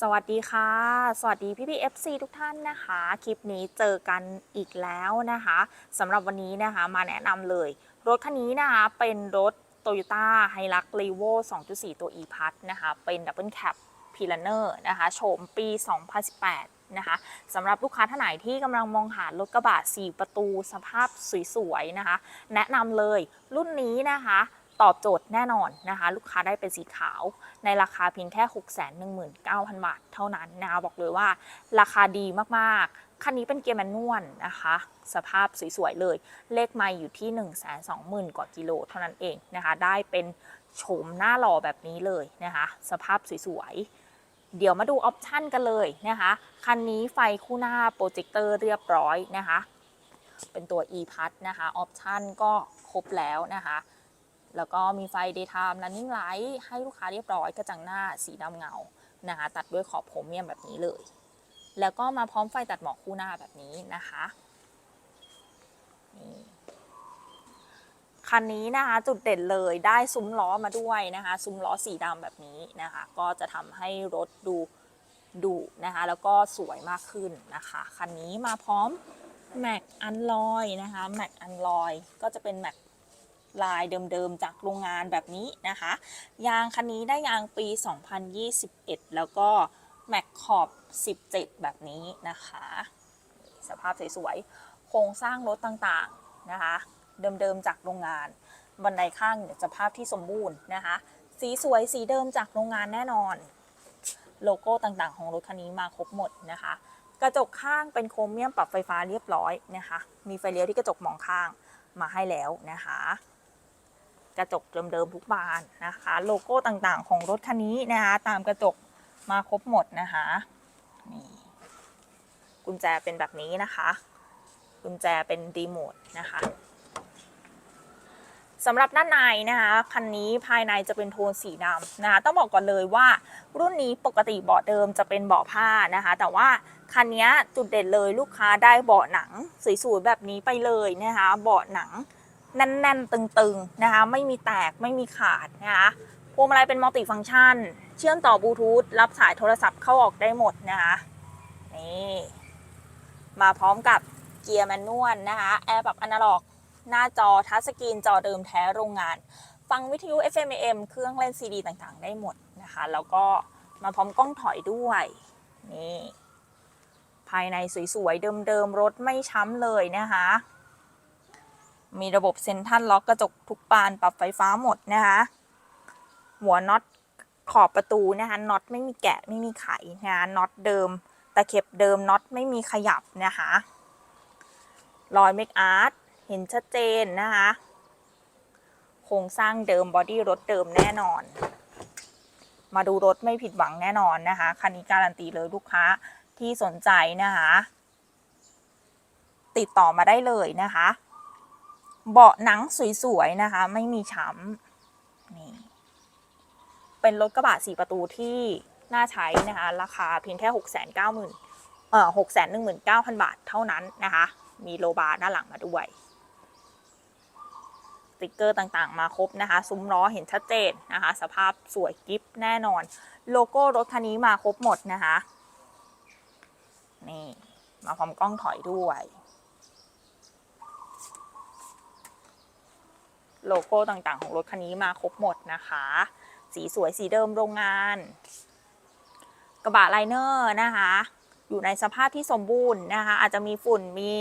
สวัสดีค่ะ สวัสดีพี่พี่ FC ทุกท่านนะคะ คลิปนี้เจอกันอีกแล้วนะคะสำหรับวันนี้นะคะมาแนะนำเลย รถคันนี้นะคะเป็นรถ Toyota Hilux Revo 2.4 ตัว e-Pass นะคะ เป็น Double Cab p i l a n e r นะคะโฉมปี 2018 นะคะสำหรับลูกค้าท่านไหนที่กำลังมองหารถกระบะ 4 ประตูสภาพสวยๆนะคะ แนะนำเลยรุ่นนี้นะคะ ตอบโจทย์แน่นอนนะคะ ลูกค้าได้เป็นสีขาวในราคาเพียงแค่ 619,000 บาทเท่านั้นนะคะบอกเลยว่าราคาดีมากๆ คันนี้เป็นเกียร์แมนนวลนะคะ สภาพสวยๆเลย เลขไม่อยู่ที่ 120,000 กว่ากิโลเท่านั้นเองนะคะ ได้เป็นโฉมหน้าหล่อแบบนี้เลยนะคะ สภาพสวยๆ เดี๋ยวมาดูออปชั่นกันเลยนะคะ คันนี้ไฟคู่หน้าโปรเจคเตอร์เรียบร้อยนะคะ เป็นตัว e p a s นะคะ ออปชั่นก็ครบแล้วนะคะ แล้วก็มีไฟ daytime running light ให้ลูกค้าเรียบร้อยกระจังหน้าสีดำเงานะคะตัดด้วยขอบโพรเมียมแบบนี้เลย แล้วก็มาพร้อมไฟตัดหมอกคู่หน้าแบบนี้นะคะนี่คันนี้นะคะจุดเด่นเลยได้ซุ้มล้อมาด้วยนะคะซุ้มล้อสีดำแบบนี้นะคะก็จะทำให้รถดูดุนะคะแล้วก็สวยมากขึ้นนะคะคันนี้มาพร้อมแม็กอันลอยนะคะแม็กอันลอยก็จะเป็นแม็ก ลายเดิมๆ จากโรงงานแบบนี้นะคะ ยางคันนี้ได้ยางปี 2021 แล้วก็แม็กขอบ 17 แบบนี้นะคะ สภาพสวยๆ โครงสร้างรถต่างๆนะคะ เดิมๆ จากโรงงาน บันไดข้างเนี่ยสภาพที่สมบูรณ์นะคะ สีสวยสีเดิมจากโรงงานแน่นอน โลโก้ต่างๆ ของรถคันนี้มาครบหมดนะคะ กระจกข้างเป็นโครเมียมปรับไฟฟ้าเรียบร้อยนะคะ มีไฟเลี้ยวที่กระจกมองข้างมาให้แล้วนะคะ กระจกเดิมๆทุกบานนะคะ โลโก้ต่างๆของรถคันนี้นะคะตามกระจกมาครบหมดนะคะนี่กุญแจเป็นแบบนี้นะคะกุญแจเป็นรีโมทนะคะสำหรับด้านในนะคะคันนี้ภายในจะเป็นโทนสีดำนะคะต้องบอกก่อนเลยว่ารุ่นนี้ปกติเบาะเดิมจะเป็นเบาะผ้านะคะ แต่ว่าคันนี้จุดเด่นเลยลูกค้าได้เบาะหนังสวยๆแบบนี้ไปเลยนะคะเบาะหนัง แน่น ๆ ตึง ๆ นะคะ ไม่มีแตกไม่มีขาดนะคะพวงมาลัยเป็นมัลติฟังก์ชัน เชื่อมต่อบลูทูธรับสายโทรศัพท์เข้าออกได้หมดนะคะนี่มาพร้อมกับเกียร์แมนนวลนะคะแอร์ปรับอนาล็อก หน้าจอทัชสกรีนจอเดิมแท้โรงงาน ฟังวิทยุ FM AM เครื่องเล่นซีดีต่างๆ ได้หมดนะคะ แล้วก็มาพร้อมกล้องถอยด้วยนี่ภายในสวยๆ เดิมๆ รถไม่ช้ำเลยนะคะ มีระบบเซ็นทรัลล็อกกระจกทุกบานปรับไฟฟ้าหมดนะคะ หัวน็อตขอบประตูนะคะน็อตไม่มีแกะไม่มีไขนะคะน็อตเดิมตะเข็บเดิมน็อตไม่มีขยับนะคะรอยเมคอาร์ตเห็นชัดเจนนะคะโครงสร้างเดิมบอดี้รถเดิมแน่นอน มาดูรถไม่ผิดหวังแน่นอนนะคะคันนี้การันตีเลยลูกค้าที่สนใจนะคะ ติดต่อมาได้เลยนะคะ เบาะหนังสวยๆนะคะ ไม่มีช้ำนี่เป็นรถกระบะสี่ประตูที่น่าใช้นะคะ ราคาเพียงแค่หกแสนเก้าหมื่นเอ่อหกแสนหนึ่งหมื่นเก้าพันบาทเท่านั้นนะคะ มีโลบาร์ด้านหลังมาด้วยสติกเกอร์ต่างๆ มาครบนะคะ ซุ้มล้อเห็นชัดเจนนะคะ สภาพสวยกิฟแน่นอน โลโก้รถคันนี้มาครบหมดนะคะ นี่ มาพร้อมกล้องถอยด้วย โลโก้ต่างๆ ของรถคันนี้มาครบหมดนะคะ สีสวยสีเดิมโรงงาน กระบะไลเนอร์นะคะ อยู่ในสภาพที่สมบูรณ์นะคะ อาจจะมีฝุ่นมี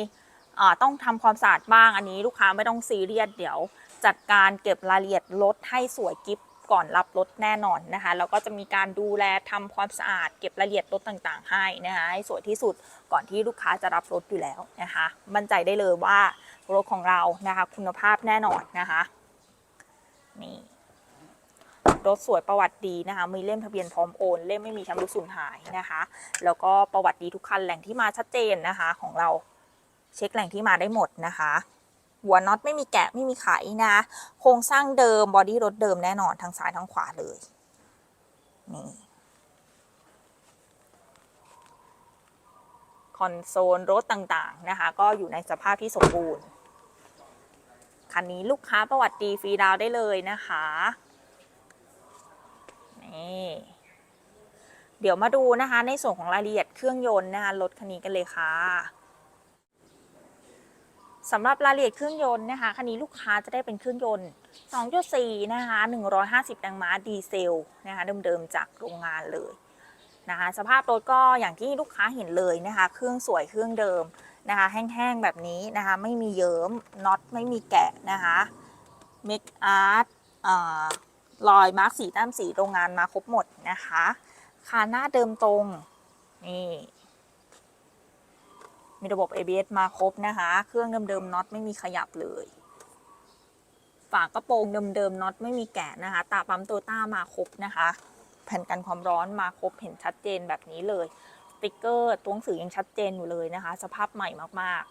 ต้องทำความสะอาดบ้างอันนี้ลูกค้าไม่ต้องซีเรียสเดี๋ยว จัดการเก็บรายละเอียดรถให้สวยกิฟก่อนรับรถแน่นอนนะคะแล้วก็จะมีการดูแลทำความสะอาดเก็บรายละเอียดรถต่างๆ ให้นะคะให้สวยที่สุดก่อนที่ลูกค้าจะรับรถอยู่แล้วนะคะ มั่นใจได้เลยว่ารถของเรานะคะคุณภาพแน่นอนนะคะ นี่รถสวยประวัติดีนะคะ มีเล่มทะเบียนพร้อมโอน เล่มไม่มีชำรุดสูญหายนะคะ แล้วก็ประวัติดีทุกคันแหล่งที่มาชัดเจนนะคะ ของเราเช็คแหล่งที่มาได้หมดนะคะ หัวน็อตไม่มีแกะไม่มีไขนะโครงสร้างเดิมบอดี้รถเดิมแน่นอนทั้งซ้ายทั้งขวาเลยนี่คอนโซลรถต่างๆนะคะ ก็อยู่ในสภาพที่สมบูรณ์ คันนี้ลูกค้าประวัติดีฟรีดาวได้เลยนะคะนี่เดี๋ยวมาดูนะคะในส่วนของรายละเอียดเครื่องยนต์นะคะรถคันนี้กันเลยค่ะสำหรับรายละเอียดเครื่องยนต์นะคะคันนี้ลูกค้าจะได้เป็นเครื่องยนต์ 2.4 นะคะ 150แรงม้าดีเซลนะคะเดิมๆจากโรงงานเลยนะคะสภาพรถก็อย่างที่ลูกค้าเห็นเลยนะคะ เครื่องสวยเครื่องเดิม นะคะแห้งๆแบบนี้นะคะไม่มีเยิ้มน็อตไม่มีแกะนะคะเมคอาร์ตรอยมาร์กสีต้มสีโรงงานมาครบหมดนะคะคาหน้าเดิมตรงนี่มีระบบ ABS มาครบนะคะ เครื่องเดิมๆน็อตไม่มีขยับเลย ฝากระโปรงเดิมๆน็อตไม่มีแกะนะคะ ตาปั๊มโตต้ามาครบนะคะ แผ่นกันความร้อนมาครบเห็นชัดเจนแบบนี้เลย ติกเกอร์ตัวหนังสือยังชัดเจนอยู่เลยนะคะ สภาพใหม่มาก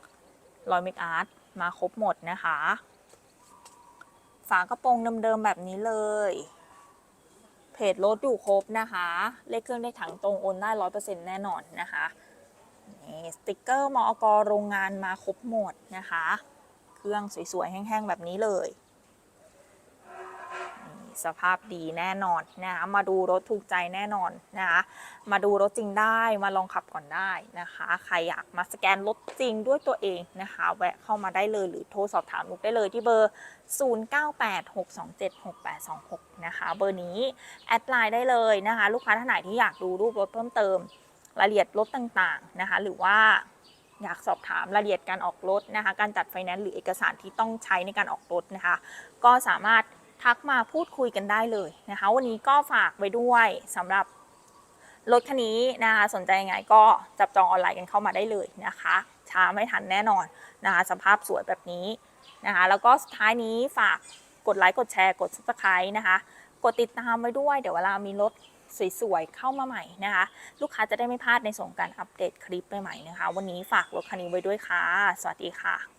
ๆรอยเมคอาร์ตมาครบหมดนะคะ ฝากระโปรงเดิมๆแบบนี้เลย เพจรถอยู่ครบนะคะ เลขเครื่องเลขถังตรงโอนได้ร้อยเปอร์เซ็นต์แน่นอนนะคะนี่สติกเกอร์มอกโรงงานมาครบหมดนะคะ เครื่องสวยๆ แห้งๆ แบบนี้เลย สภาพดีแน่นอนนะคะมาดูรถถูกใจแน่นอนนะคะมาดูรถจริงได้มาลองขับก่อนได้นะคะ ใครอยากมาสแกนรถจริงด้วยตัวเองนะคะ แวะเข้ามาได้เลยหรือโทรสอบถามนุกได้เลยที่เบอร์ 0986276826 นะคะ เบอร์นี้แอดไลน์ได้เลยนะคะ ลูกค้าท่านไหนที่อยากดูรูปรถเพิ่มเติมรายละเอียดรถต่างๆนะคะ หรือว่าอยากสอบถามรายละเอียดการออกรถนะคะ การจัดไฟแนนซ์หรือเอกสารที่ต้องใช้ในการออกรถนะคะ ก็สามารถ ทักมาพูดคุยกันได้เลยนะคะ วันนี้ก็ฝากไว้ด้วยสำหรับรถคันนี้นะคะสนใจยังไงก็จับจองออนไลน์กันเข้ามาได้เลยนะคะ ช้าไม่ทันแน่นอนนะคะสภาพสวยแบบนี้นะคะ แล้วก็สุดท้ายนี้ฝากกดไลค์กดแชร์กด subscribe นะคะ กดติดตามไว้ด้วยเดี๋ยวเวลามีรถสวยๆ เข้ามาใหม่นะคะ ลูกค้าจะได้ไม่พลาดในส่วนของการอัปเดตคลิปใหม่ๆนะคะ วันนี้ฝากรถคันนี้ไว้ด้วยค่ะ สวัสดีค่ะ